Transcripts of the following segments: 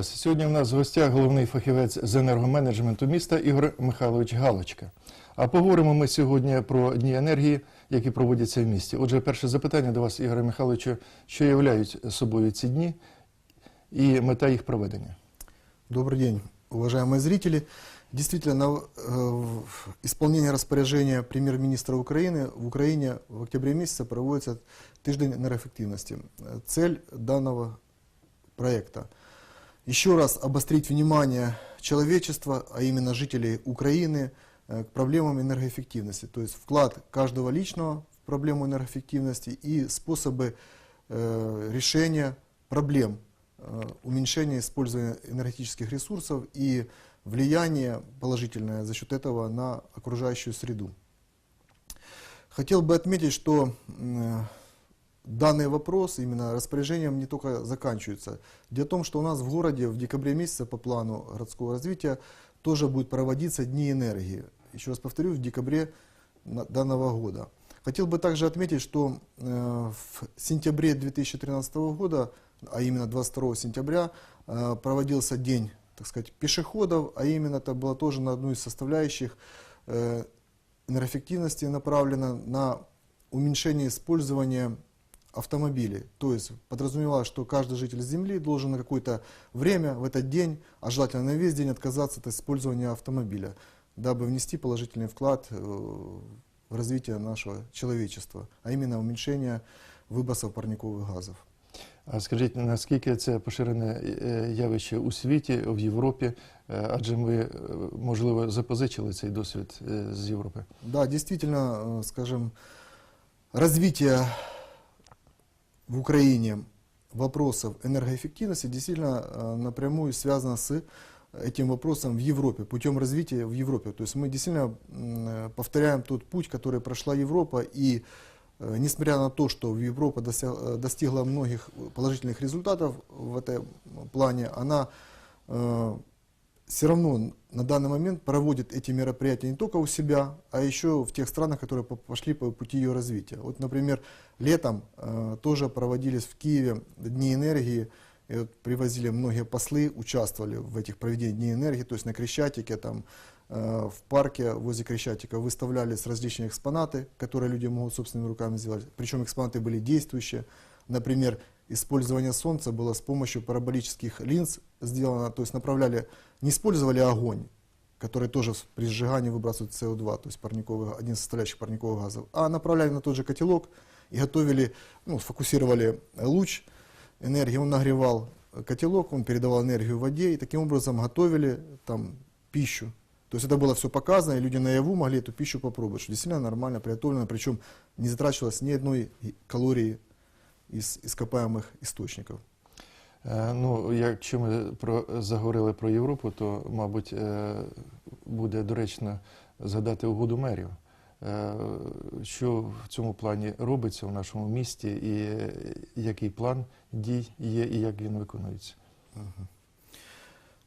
Вітаю вас. Сьогодні у нас в гостях головний фахівець з енергоменеджменту міста Ігор Михайлович Галочка. А поговоримо ми сьогодні про дні енергії, які проводяться в місті. Отже, перше запитання до вас, Ігоре Михайловичу, що являють собою ці дні і мета їх проведення? Добрый день, уважаемые зрители. Действительно, э, в исполнение распоряжения премьер-министра Украины в Украине в октябре месяце проводится тыждень энергоэффективности. Э, Цель данного проекта – еще раз обострить внимание человечества, а именно жителей Украины, э, к проблемам энергоэффективности. То есть вклад каждого личного в проблему энергоэффективности и способы э, решения проблем э, уменьшения использования энергетических ресурсов и влияние положительное за счет этого на окружающую среду. Хотел бы отметить, что данный вопрос именно распоряжением не только заканчивается. Дело в том, что у нас в городе в декабре месяце по плану городского развития тоже будет проводиться Дни энергии. Еще раз повторю, в декабре данного года. Хотел бы также отметить, что э, в сентябре 2013 года, а именно 22 сентября, э, проводился день, так сказать, пешеходов, а именно это было тоже на одну из составляющих э, энергоэффективности направлено на уменьшение использования автомобилей. То есть подразумевалось, что каждый житель Земли должен на какое-то время в этот день, а желательно на весь день отказаться от использования автомобиля, дабы внести положительный вклад э, в развитие нашего человечества, а именно уменьшение выбросов парниковых газов. А скажіть, наскільки це поширене е, явище у світі, в Європі? Е, Адже ми, е, можливо, запозичили цей досвід е, з Європи. Да, действительно, э, скажем, развитие в Украине вопросов энергоэффективности действительно э, напрямую связано с этим вопросом в Европе, путем развития в Европе. То есть мы действительно э, повторяем тот путь, который прошла Европа, и э, несмотря на то, что Европа э, достигла многих положительных результатов в этом плане, она все равно на данный момент проводит эти мероприятия не только у себя, а еще в тех странах, которые по- пошли по пути ее развития. Вот, например, летом э, тоже проводились в Киеве Дни энергии, и вот привозили многие послы, участвовали в этих проведениях Дней энергии, то есть на Крещатике, там, э, в парке возле Крещатика выставлялись различные экспонаты, которые люди могут собственными руками сделать. Причем экспонаты были действующие. Например, использование солнца было с помощью параболических линз сделано, то есть направляли, не использовали огонь, который тоже при сжигании выбрасывает СО2, то есть парниковый, один из составляющих парниковых газов, а направляли на тот же котелок и готовили, ну, сфокусировали луч энергии, он нагревал котелок, он передавал энергию воде, и таким образом готовили там пищу. То есть это было все показано, и люди наяву могли эту пищу попробовать, что действительно нормально приготовлено, причем не затрачивалось ни одной калории из ископаемых источников. Е, Ну, якщо ми про, заговорили про Європу, то, мабуть, е, буде доречно згадати угоду мерів. Е, Що в цьому плані робиться в нашому місті, і е, який план дій є, і як він виконується?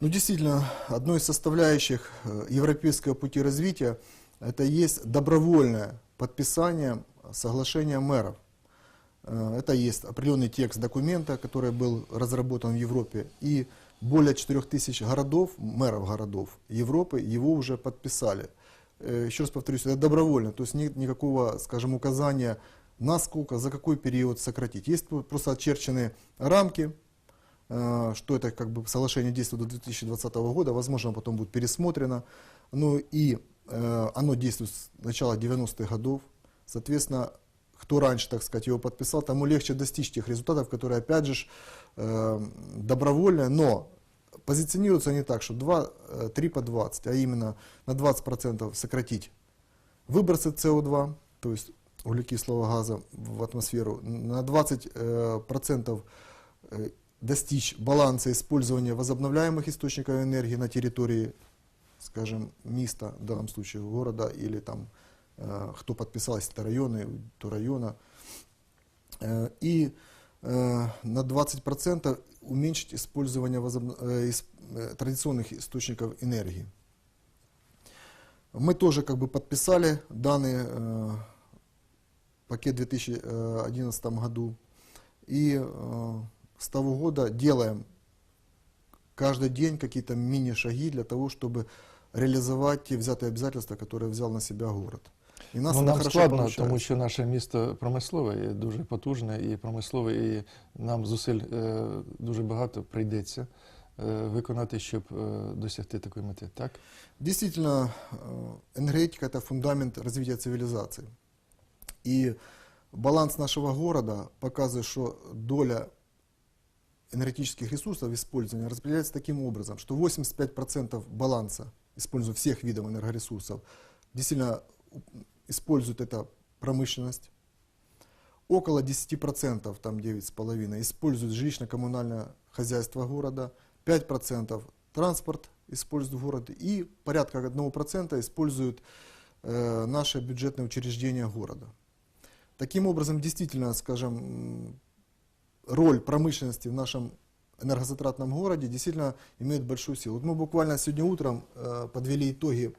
Ну, действительно, одной из составляющих э, европейского пути развития это есть добровольное подписание соглашения мэров. Э, Это есть определенный текст документа, который был разработан в Европе, и более 4000 городов, мэров городов Европы его уже подписали. Э, Еще раз повторюсь, это добровольно, то есть нет никакого, скажем, указания, насколько, за какой период сократить. Есть про- просто очерчены рамки, э, что это как бы соглашение действует до 2020 года, возможно, потом будет пересмотрено. Ну и оно действует с начала 90-х годов. Соответственно, кто раньше, так сказать, его подписал, тому легче достичь тех результатов, которые, опять же, ж, э, добровольные, но позиционируются они так, что 2, э, 3 по 20, а именно на 20% сократить выбросы СО2, то есть углекислого газа в атмосферу, на 20% э, э, достичь баланса использования возобновляемых источников энергии на территории, скажем, места, в данном случае города, или там, э, кто подписал, если это районы, то района. Э, И э, на 20% уменьшить использование традиционных источников энергии. Мы тоже как бы подписали данный пакет в 2011 году. И с того года делаем каждый день какие-то мини-шаги для того, чтобы реализовать те взятые обязательства, которые взял на себя город. И у нас ну, это нам хорошо складно, получается. тому що наше місто промислове, і дуже потужне і промислове, і нам зусиль е, дуже багато прийдеться е, виконати, щоб е, досягти такої мети. Так? Действительно, э, энергетика – это фундамент развития цивилизации. И баланс нашего города показывает, что доля энергетических ресурсов использования распределяется таким образом, что 85% баланса, используя всех видов энергоресурсов, действительно у- использует это промышленность. Около 10%, там 9,5%, используют жилищно-коммунальное хозяйство города, 5% транспорт используют в городе и порядка 1% используют э, наши бюджетные учреждения города. Таким образом, действительно, скажем, роль промышленности в нашем энергозатратном городе действительно имеет большую силу. Вот мы буквально сегодня утром э, подвели итоги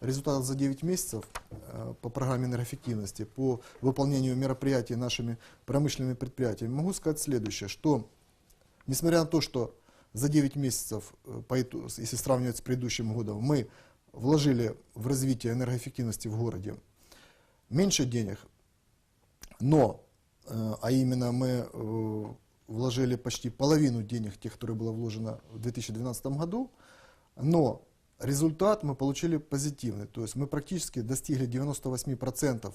результатов за 9 месяцев э, по программе энергоэффективности, по выполнению мероприятий нашими промышленными предприятиями. Могу сказать следующее, что несмотря на то, что за 9 месяцев, э, если сравнивать с предыдущим годом, мы вложили в развитие энергоэффективности в городе меньше денег, но, э, а именно мы вложили почти половину денег, тех, которые было вложено в 2012 году, но результат мы получили позитивный. То есть мы практически достигли 98%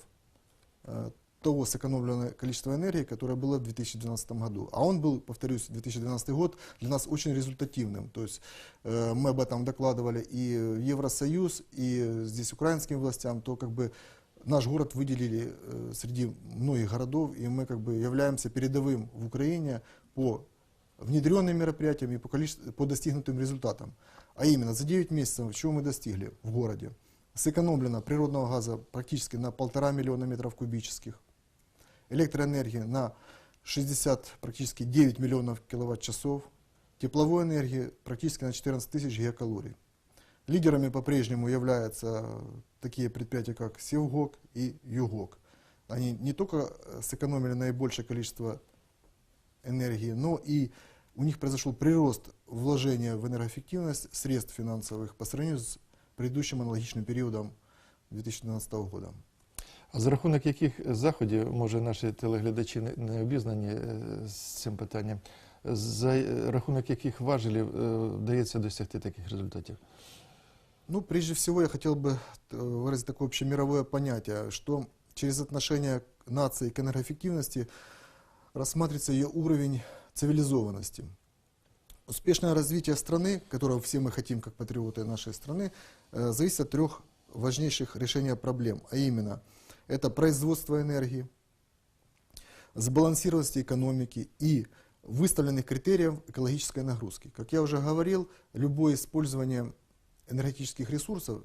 э, того сэкономленного количества энергии, которое было в 2012 году. А он был, повторюсь, 2012 год для нас очень результативным. То есть э, мы об этом докладывали и Евросоюз, и здесь украинским властям, то как бы наш город выделили э, среди многих городов, и мы как бы являемся передовым в Украине по внедренным мероприятиям и по, количеству, по достигнутым результатам. А именно, за 9 месяцев, чего мы достигли в городе? Сэкономлено природного газа практически на полтора миллиона метров кубических, электроэнергии на 60, практически 9 миллионов киловатт-часов, тепловой энергии практически на 14 тысяч гигакалорий. Лидерами по-прежнему являются такие предприятия, как Севгок и Югок. Они не только сэкономили наибольшее количество энергии, но и у них произошел прирост вложения в энергоэффективность средств финансовых по сравнению с предыдущим аналогичным периодом 2012 года. А за рахунок яких заходів, може наші телеглядачі не- не обізнані е, з цим питанням, за е, рахунок яких важелів е, вдається досягти таких результатів? Ну, прежде всего, я хотел бы э, выразить такое общемировое понятие, что через отношение нации к энергоэффективности рассматривается ее уровень цивилизованности. Успешное развитие страны, которого все мы хотим как патриоты нашей страны, э, зависит от трех важнейших решения проблем, а именно это производство энергии, сбалансированности экономики и выставленных критериев экологической нагрузки. Как я уже говорил, любое использование энергетических ресурсов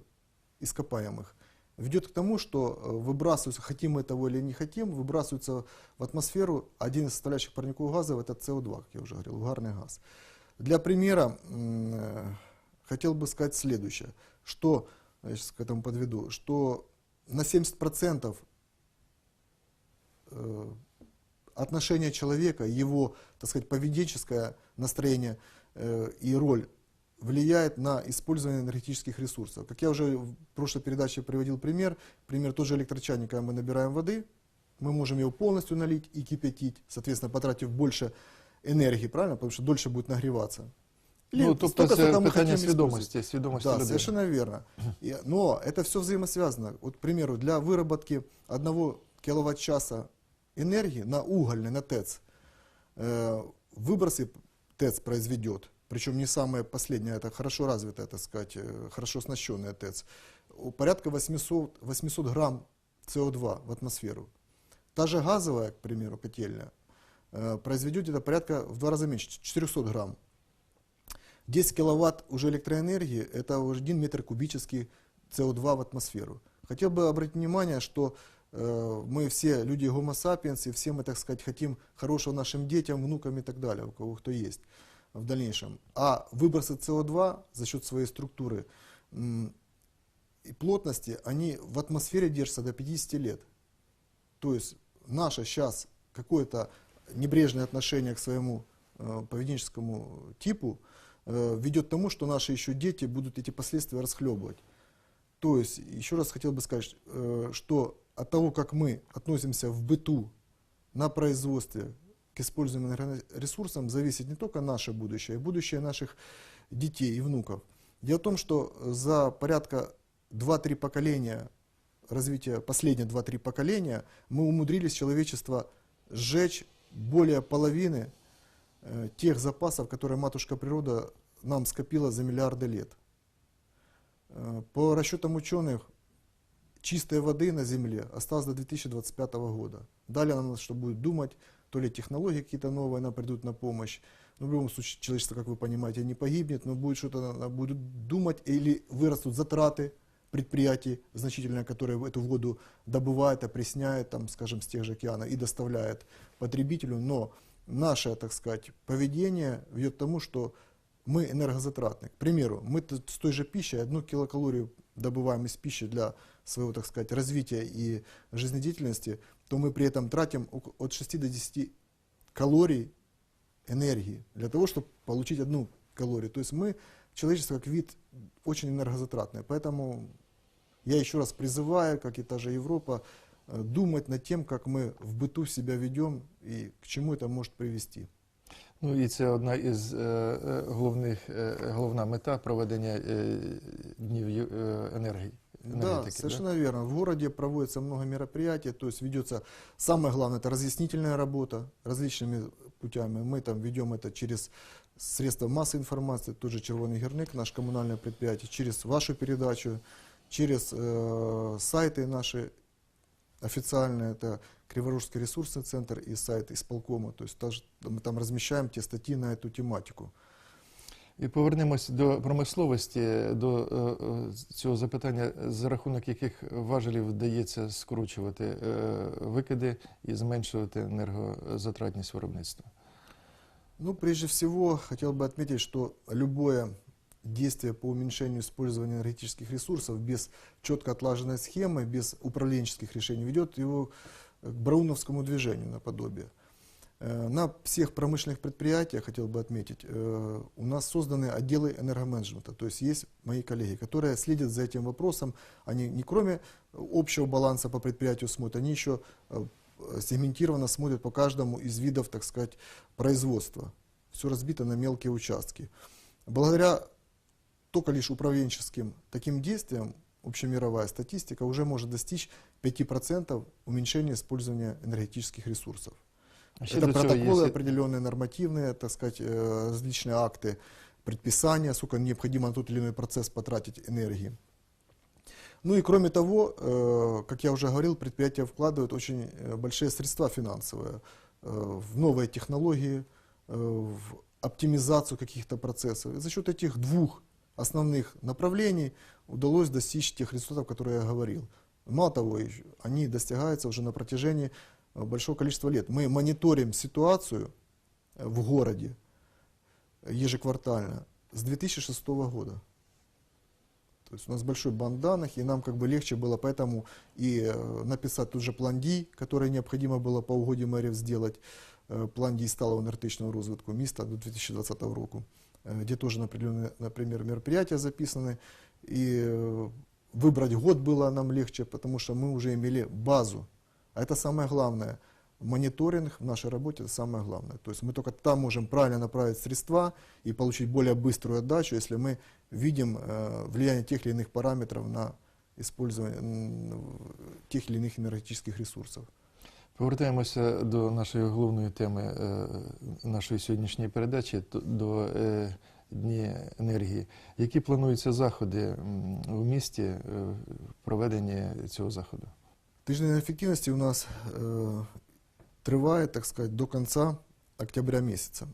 ископаемых ведет к тому, что э, выбрасываются, хотим мы того или не хотим, выбрасывается в атмосферу один из составляющих парниковых газов, это СО2, как я уже говорил, угарный газ. Для примера э, хотел бы сказать следующее, что, я сейчас к этому подведу, что на 70% э, отношение человека, его, так сказать, поведенческое настроение и роль влияет на использование энергетических ресурсов. Как я уже в прошлой передаче приводил пример, пример тоже электрочайника, когда мы набираем воды, мы можем его полностью налить и кипятить, соответственно, потратив больше энергии, правильно, потому что дольше будет нагреваться. Или ну, тобто столько, це сколько мы питання хотим использовать. свідомості, свідомості Да, людини. совершенно верно. И- но это все взаимосвязано. Вот, к примеру, для выработки одного киловатт-часа энергии на угольный, на ТЭЦ, э, выбросы ТЭЦ произведет, причем не самое последнее, это хорошо развитая, так сказать, э, хорошо оснащенная ТЭЦ, порядка 800, 800 грамм СО2 в атмосферу. Та же газовая, к примеру, котельная, э, произведет где-то порядка в два раза меньше, 400 грамм. 10 киловатт уже электроэнергии, это уже 1 метр кубический СО2 в атмосферу. Хотел бы обратить внимание, что э, мы все люди гомо и все мы, так сказать, хотим хорошего нашим детям, внукам и так далее, у кого кто есть в дальнейшем. А выбросы СО2 за счет своей структуры и плотности, они в атмосфере держатся до 50 лет. То есть наше сейчас какое-то небрежное отношение к своему э, поведенческому типу э, ведет к тому, что наши еще дети будут эти последствия расхлебывать. То есть, еще раз хотел бы сказать, э, что от того, как мы относимся в быту, на производстве к используемым энергоресурсам, зависит не только наше будущее, а будущее наших детей и внуков. Дело в том, что за порядка 2-3 поколения развития, последние 2-3 поколения, мы умудрились человечество сжечь более половины э, тех запасов, которые матушка природа нам скопила за миллиарды лет. Э, По расчетам ученых, чистой воды на Земле осталось до 2025 года. Далее нам надо, что будет думать, то ли технологии какие-то новые нам придут на помощь. Но в любом случае человечество, как вы понимаете, не погибнет, но будет что-то будет думать, или вырастут затраты предприятий значительные, которые эту воду добывают, опресняют, там, скажем, с тех же океана и доставляют потребителю. Но наше, так сказать, поведение ведет к тому, что мы энергозатратны. К примеру, мы с той же пищей одну килокалорию добываем из пищи для своего, так сказать, развития и жизнедеятельности, то мы при этом тратим око- от 6 до 10 калорий энергии для того, чтобы получить одну калорию. То есть мы, человечество как вид, очень энергозатратное. Поэтому я еще раз призываю, как и та же Европа, э, думать над тем, как мы в быту себя ведем и к чему это может привести. Ну і це одна із е, е, головних е, головна мета проведення е, днів ю- е, енергії. Да, енергетики, совершенно верно. В городе проводится много мероприятий, то есть ведется, самое главное, это разъяснительная работа различными путями. Мы там ведем это через средства массовой информации, тот же Червоный Герник, наше коммунальное предприятие, через вашу передачу, через э, сайты наши официальные, это Криворужский ресурсный центр и сайт исполкома, то есть тоже мы там размещаем те статьи на эту тематику. І повернемось до промисловості, до е, е, цього запитання, за рахунок яких важелів вдається скручувати е, викиди і зменшувати енергозатратність виробництва. Ну, прежде всего, хотел бы отметить, что любое действие по уменьшению использования энергетических ресурсов без четко отлаженной схемы, без управленческих решений ведет его к брауновскому движению наподобие. Э, На всех промышленных предприятиях, хотел бы отметить, э, у нас созданы отделы энергоменеджмента, то есть есть мои коллеги, которые следят за этим вопросом. Они не кроме общего баланса по предприятию смотрят, они еще э, сегментированно смотрят по каждому из видов, так сказать, производства. Все разбито на мелкие участки. Благодаря только лишь управленческим таким действиям общемировая статистика уже может достичь 5% уменьшения использования энергетических ресурсов. Ще Это протоколы определенные, нормативные, так сказать, э, различные акты, предписания, сколько необходимо на тот или иной процесс потратить энергии. Ну и кроме того, э, как я уже говорил, предприятия вкладывают очень э, большие средства финансовые в новые технологии, в оптимизацию каких-то процессов. И за счет этих двух основных направлений удалось достичь тех результатов, которые я говорил. Мало того, они достигаются уже на протяжении большого количества лет. Мы мониторим ситуацию э, в городе ежеквартально с 2006 года. То есть у нас большой банк данных, и нам как бы легче было поэтому и э, написать тут же план дій, который необходимо было по угоді мерів сделать, э, план дій сталого енергетичного розвитку міста до 2020 року, э, где тоже определенные, например, мероприятия записаны. И э, выбрать год было нам легче, потому что мы уже имели базу. А это самое главное. Мониторинг в нашей работе это самое главное. То есть мы только там можем правильно направить средства и получить более быструю отдачу, если мы видим э, влияние тех или иных параметров на использование м, тех или иных энергетических ресурсов. Повертаємося до нашої головної теми е, нашої сьогоднішньої передачі т- до е, Дні енергії. Які плануються заходи м, у місті е, в проведенні цього заходу? Тиждень эффективности у нас э, тривает, так сказать, до конца октября месяца.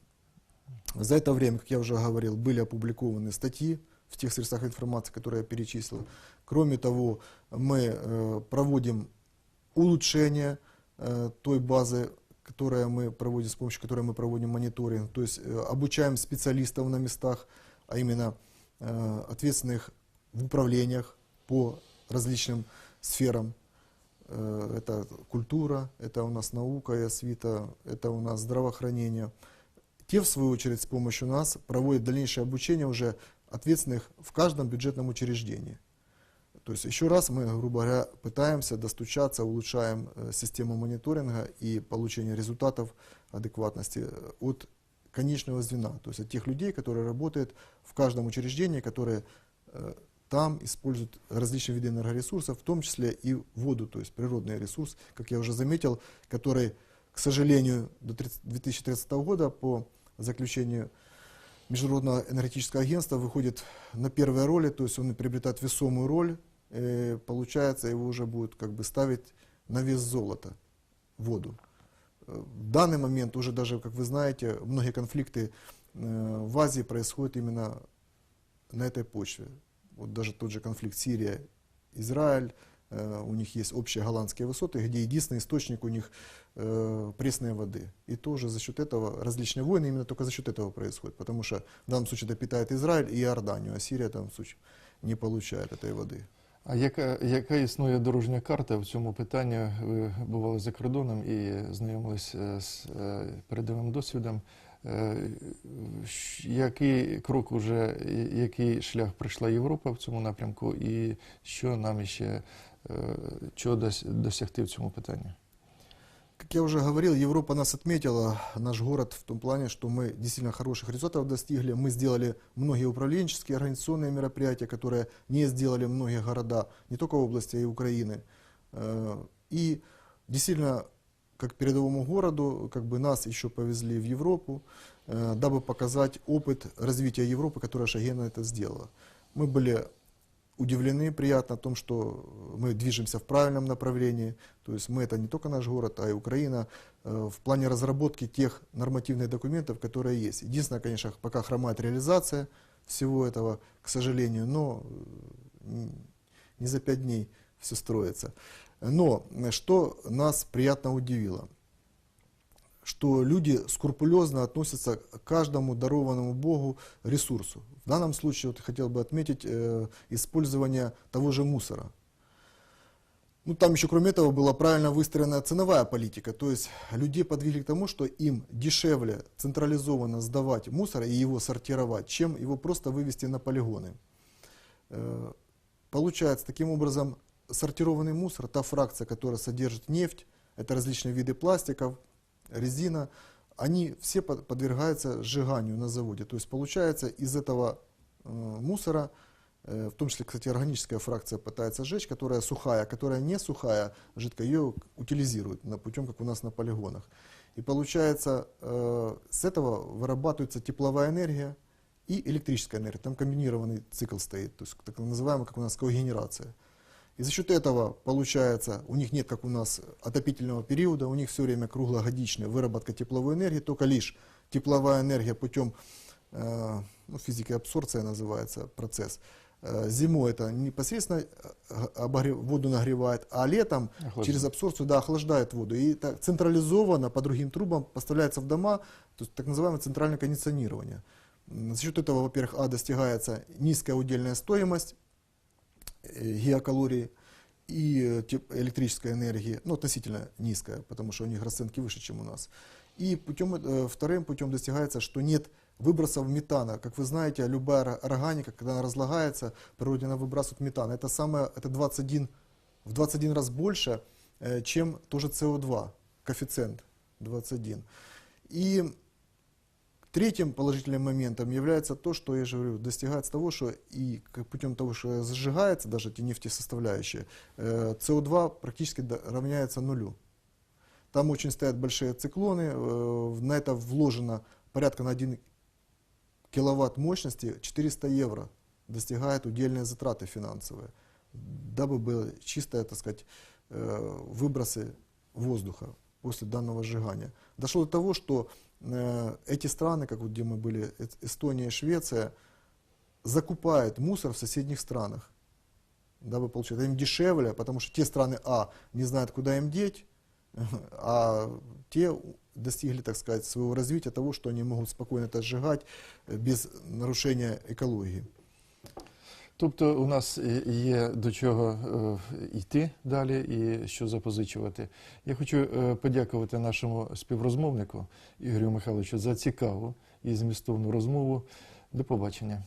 За это время, как я уже говорил, были опубликованы статьи в тех средствах информации, которые я перечислил. Кроме того, мы э, проводим улучшение э, той базы, которая мы проводим, с помощью которой мы проводим мониторинг, то есть э, обучаем специалистов на местах, а именно э, ответственных в управлениях по различным сферам. Э, Это культура, это у нас наука и освита, это у нас здравоохранение. те, в свою очередь, с помощью нас проводят дальнейшее обучение уже ответственных в каждом бюджетном учреждении. То есть еще раз мы, грубо говоря, пытаемся достучаться, улучшаем э, систему мониторинга и получения результатов адекватности э, от конечного звена, то есть от тех людей, которые работают в каждом учреждении, которые там используют различные виды энергоресурсов, в том числе и воду, то есть природный ресурс, как я уже заметил, который, к сожалению, до 30 2030 года по заключению Международного энергетического агентства выходит на первые роли, то есть он приобретает весомую роль, э, получается, его уже будут как бы ставить на вес золота, воду. Э, В данный момент уже даже, как вы знаете, многие конфликты э, в Азии происходят именно на этой почве. Вот даже тот же конфликт Сирия, Израиль, э, у них есть общие голландские высоты, где единственный источник у них э, пресной воды. И тоже за счет этого различные войны именно только за счет этого происходят, потому что в данном случае это питает Израиль и Иорданию, а Сирия в данном случае не получает этой воды. А яка, яка існує дорожня карта в цьому питанні? Ви бували за кордоном і знайомилися з е, передовим досвідом. Е, щ- Який крок уже, і- який шлях пройшла Європа в цьому напрямку, і що нам ще е, чого дос- досягти в цьому питанні? Как я уже говорил, Европа нас отметила, наш город, в том плане, что мы действительно хороших результатов достигли. Мы сделали многие управленческие, организационные мероприятия, которые не сделали многие города, не только в области, а и Украины. Э, И действительно, как передовому городу, как бы нас еще повезли в Европу, э, дабы показать опыт развития Европы, который Шагена это сделала. Мы были удивлены приятно о том, что мы движемся в правильном направлении. То есть мы это не только наш город, а и Украина э, в плане разработки тех нормативных документов, которые есть. Единственное, конечно, пока хромает реализация всего этого, к сожалению, но э, не за пять дней все строится. Но э, что нас приятно удивило? что люди скрупулезно относятся к каждому дарованному Богу ресурсу. В данном случае вот хотел бы отметить э, использование того же мусора. Ну, там еще, кроме этого, была правильно выстроена ценовая политика. То есть людей подвигли к тому, что им дешевле централизованно сдавать мусор и его сортировать, чем его просто вывести на полигоны. Э, Получается, таким образом, сортированный мусор, та фракция, которая содержит нефть, это различные виды пластиков, резина, они все под- подвергаются сжиганию на заводе. То есть получается из этого э, мусора, э, в том числе, кстати, органическая фракция пытается сжечь, которая сухая, которая не сухая, жидкая, ее утилизируют на путем, как у нас на полигонах. И получается, э, с этого вырабатывается тепловая энергия и электрическая энергия. Там комбинированный цикл стоит, то есть так называемая, как у нас, когенерация. И за счет этого, получается, у них нет, как у нас, отопительного периода, у них все время круглогодичная выработка тепловой энергии, только лишь тепловая энергия путем, э, ну, физики абсорбция называется процесс. Э, зимой это непосредственно э, обогрев- воду нагревает, а летом Охлаждает. через абсорбцию да, охлаждает воду. И так централизованно по другим трубам поставляется в дома, то есть так называемое центральное кондиционирование. За счет этого, во-первых, а, достигается низкая удельная стоимость, геокалории и э, электрической энергии, ну, относительно низкая, потому что у них расценки выше, чем у нас. И путем, э, вторым путем достигается, что нет выбросов метана. Как вы знаете, любая ор- органика, когда она разлагается, в природе она выбрасывает метан. Это, самое, это 21, в 21 раз больше, э, чем тоже СО2, коэффициент 21. И Третьим положительным моментом является то, что, я же говорю, достигается того, что и путем того, что зажигается даже эти нефтесоставляющие, э, СО2 практически равняется нулю. Там очень стоят большие циклоны, э, на это вложено порядка на 1 киловатт мощности 400 евро достигает удельные затраты финансовые, дабы были чистые, так сказать, э, выбросы воздуха после данного сжигания. Дошло до того, что эти страны, как вот где мы были, Э- Эстония Швеция, закупают мусор в соседних странах, дабы получать. Это им дешевле, потому что те страны, а, не знают, куда им деть, а те достигли, так сказать, своего развития того, что они могут спокойно это сжигать э, без нарушения экологии. Тобто у нас є до чого е, йти далі і що запозичувати. Я хочу е, подякувати нашому співрозмовнику Ігорю Михайловичу за цікаву і змістовну розмову. До побачення.